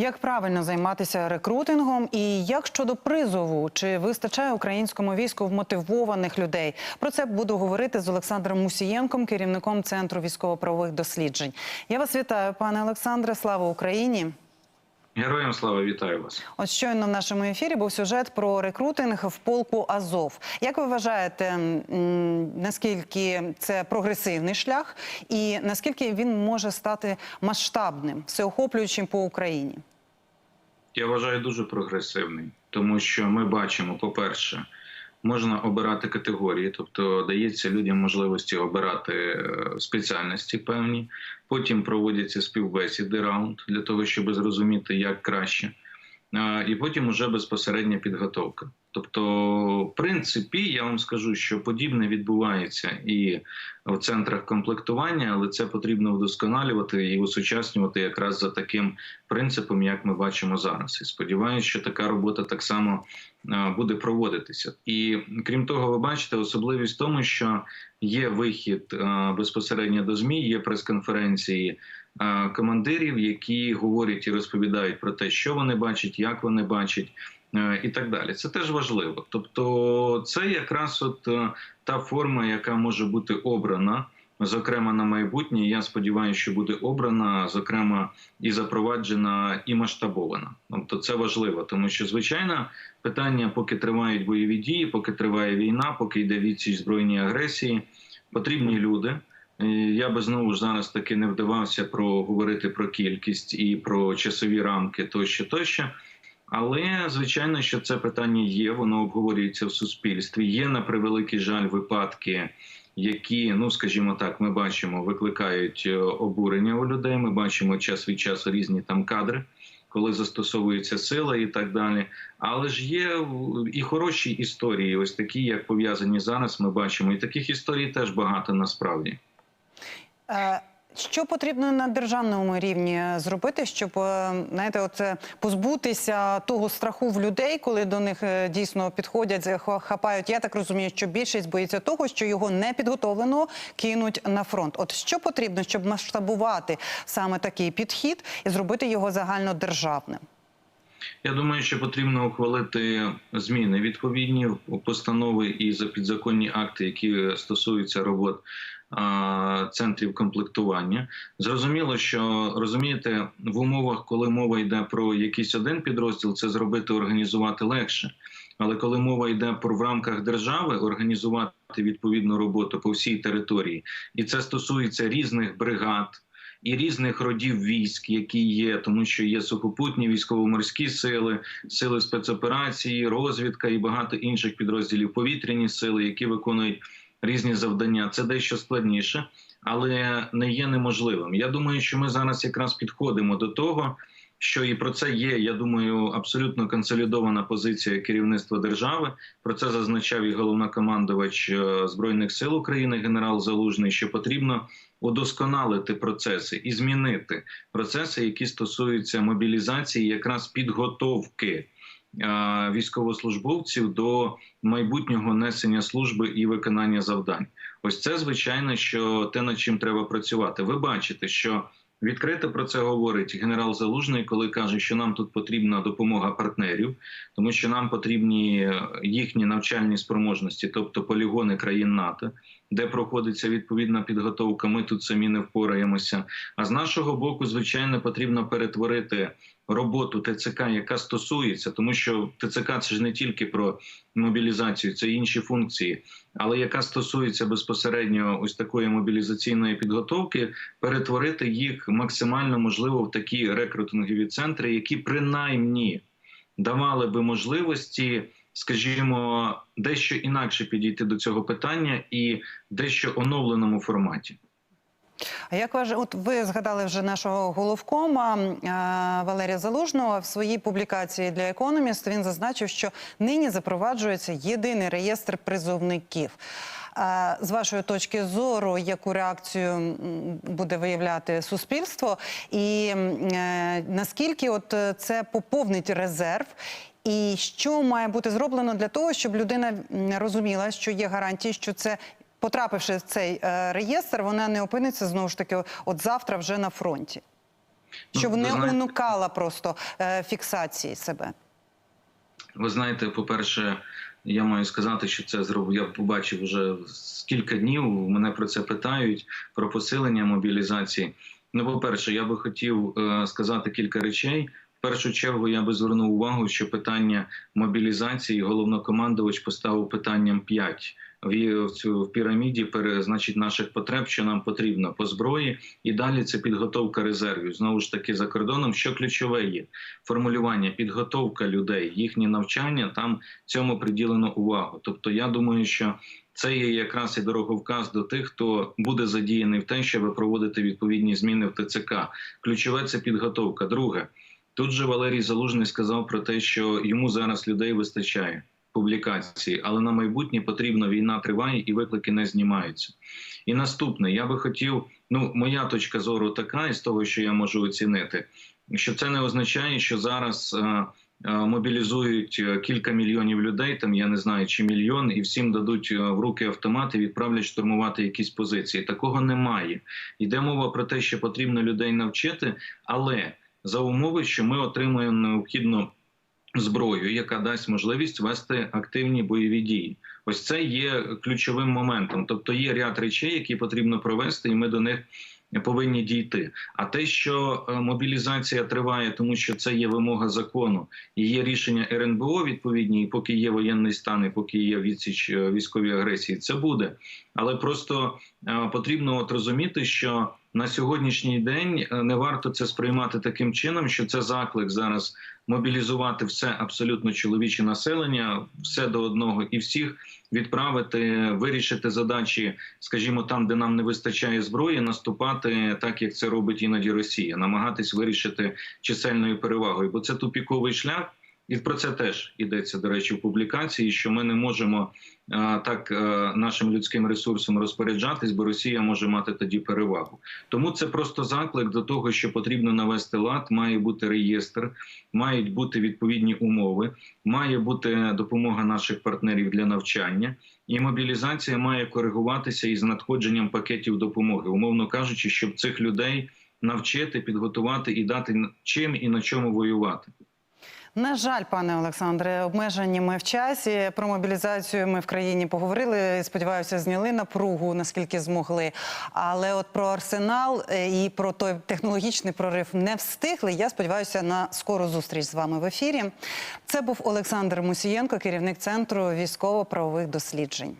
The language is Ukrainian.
Як правильно займатися рекрутингом і як щодо призову, чи вистачає українському війську вмотивованих людей? Про це буду говорити з Олександром Мусієнком, керівником центру військово-правових досліджень. Я вас вітаю, пане Олександре. Слава Україні! Героям слава вітаю вас. От щойно в нашому ефірі був сюжет про рекрутинг в полку Азов. Як ви вважаєте, наскільки це прогресивний шлях, і наскільки він може стати масштабним, всеохоплюючим по Україні? Я вважаю дуже прогресивний, тому що ми бачимо, по-перше, можна обирати категорії, тобто дається людям можливості обирати е, спеціальності певні. Потім проводяться співбесіди раунд для того, щоб зрозуміти, як краще. І потім уже безпосередня підготовка. Тобто, в принципі, я вам скажу, що подібне відбувається і в центрах комплектування, але це потрібно вдосконалювати і усучаснювати якраз за таким принципом, як ми бачимо зараз. І сподіваюся, що така робота так само буде проводитися. І крім того, ви бачите, особливість в тому, що є вихід безпосередньо до змі, є прес-конференції командирів, які говорять і розповідають про те, що вони бачать, як вони бачать. е, І так далі, це теж важливо. Тобто, це якраз от е, та форма, яка може бути обрана, зокрема на майбутнє. Я сподіваюся, що буде обрана, зокрема, і запроваджена, і масштабована. Тобто, це важливо, тому що звичайно питання, поки тривають бойові дії, поки триває війна, поки йде відсіч збройній агресії, потрібні люди. Я би знову ж зараз таки не вдавався про говорити про кількість і про часові рамки тощо, тощо. Але звичайно, що це питання є, воно обговорюється в суспільстві. Є на превеликий жаль випадки, які, ну скажімо так, ми бачимо, викликають е, обурення у людей. Ми бачимо час від часу різні там кадри, коли застосовується сила і так далі. Але ж є і хороші історії, ось такі, як пов'язані зараз. Ми бачимо, і таких історій теж багато насправді. Е, Що потрібно на державному рівні зробити, щоб е, знаєте, оце позбутися того страху в людей, коли до них е, дійсно підходять, хапають? Я так розумію, що більшість боїться того, що його не підготовлено кинуть на фронт. От що потрібно, щоб масштабувати саме такий підхід і зробити його загальнодержавним? Я думаю, що потрібно ухвалити зміни відповідні постанови і за підзаконні акти, які стосуються робот центрів комплектування. Зрозуміло, що розумієте, в умовах, коли мова йде про якийсь один підрозділ, це зробити організувати легше. Але коли мова йде про в рамках держави організувати відповідну роботу по всій території, і це стосується різних бригад і різних родів військ, які є, тому що є сухопутні військово-морські сили, сили спецоперації, розвідка і багато інших підрозділів, повітряні сили, які виконують різні завдання. Це дещо складніше, але не є неможливим. Я думаю, що ми зараз якраз підходимо до того. Що і про це є, я думаю, абсолютно консолідована позиція керівництва держави. Про це зазначав і головнокомандувач е, збройних сил України, генерал Залужний. Що потрібно удосконалити процеси і змінити процеси, які стосуються мобілізації, якраз підготовки військовослужбовців до майбутнього несення служби і виконання завдань. Ось це звичайно, що те, над чим треба працювати. Ви бачите, що Відкрито про це говорить генерал Залужний, коли каже, що нам тут потрібна допомога партнерів, тому що нам потрібні е, їхні навчальні спроможності, тобто полігони країн НАТО, де проходиться відповідна підготовка. Ми тут самі не впораємося. А з нашого боку, звичайно, потрібно перетворити роботу ТЦК, яка стосується, тому що ТЦК це ж не тільки про мобілізацію, це інші функції, але яка стосується безпосередньо ось такої мобілізаційної підготовки, перетворити їх максимально можливо в такі рекрутингові центри, які принаймні давали би можливості. Скажімо, дещо інакше підійти до цього питання і дещо оновленому форматі. А як вважає, от ви згадали вже нашого головкома е, Валерія Залужного в своїй публікації для економіст. Він зазначив, що нині запроваджується єдиний реєстр призовників. З вашої точки зору, яку реакцію буде виявляти суспільство, і е, наскільки от е, це поповнить резерв? І що має бути зроблено для того, щоб людина розуміла, що є гарантії, що це потрапивши в цей е, реєстр, вона не опиниться знову ж таки, от завтра вже на фронті. Ну, Щоб не уникала просто е, фіксації себе. Ви знаєте, по-перше, я маю сказати, що це зробив. Я побачив вже кілька днів. Мене про це питають про посилення мобілізації. Ну, по-перше, я би хотів е, сказати кілька речей. Першу чергу я би звернув увагу, що питання мобілізації головнокомандувач поставив питанням 5 в, цю в піраміді пере, значить, наших потреб, що нам потрібно по зброї, і далі це підготовка резервів. Знову ж таки, за кордоном, що ключове є формулювання, підготовка людей, їхнє навчання там цьому приділено увагу. Тобто, я думаю, що це є якраз і дороговказ до тих, хто буде задіяний в те, щоб проводити відповідні зміни в ТЦК. Ключове це підготовка. Друге, тут же Валерій Залужний сказав про те, що йому зараз людей вистачає. Публікації, але на майбутнє потрібно війна триває і виклики не знімаються. І наступне, я би хотів, ну моя точка зору така, із того, що я можу оцінити, що це не означає, що зараз е, е, мобілізують е, кілька мільйонів людей, там я не знаю, чи мільйон, і всім дадуть в руки автомати, відправлять штурмувати якісь позиції. Такого немає. Йде мова про те, що потрібно людей навчити, але за умови, що ми отримуємо необхідну зброю, яка дасть можливість вести активні бойові дії. Ось це є ключовим моментом. Тобто є ряд речей, які потрібно провести, і ми до них повинні дійти. А те, що е, мобілізація триває, тому що це є вимога закону, і є рішення РНБО відповідні, і поки є воєнний стан, і поки є відсіч е, військовій агресії, це буде. Але просто е, потрібно от розуміти, що на сьогоднішній день е, не варто це сприймати таким чином, що це заклик зараз мобілізувати все абсолютно чоловіче населення, все до одного і всіх відправити, вирішити задачі, скажімо, там, де нам не вистачає зброї, наступати так, як це робить іноді Росія, намагатись вирішити чисельною перевагою, бо це тупіковий шлях. І про це теж йдеться до речі в публікації, що ми не можемо а, так а, нашим людським ресурсом розпоряджатись, бо Росія може мати тоді перевагу. Тому це просто заклик до того, що потрібно навести лад, має бути реєстр, мають бути відповідні умови, має бути допомога наших партнерів для навчання, і мобілізація має коригуватися із надходженням пакетів допомоги, умовно кажучи, щоб цих людей навчити, підготувати і дати чим і на чому воювати. На жаль, пане Олександре, обмежені ми в часі. Про мобілізацію ми в країні поговорили. Сподіваюся, зняли напругу, наскільки змогли. Але от про арсенал е, і про той технологічний прорив не встигли. Я сподіваюся на скору зустріч з вами в ефірі. Це був Олександр Мусієнко, керівник центру військово-правових досліджень.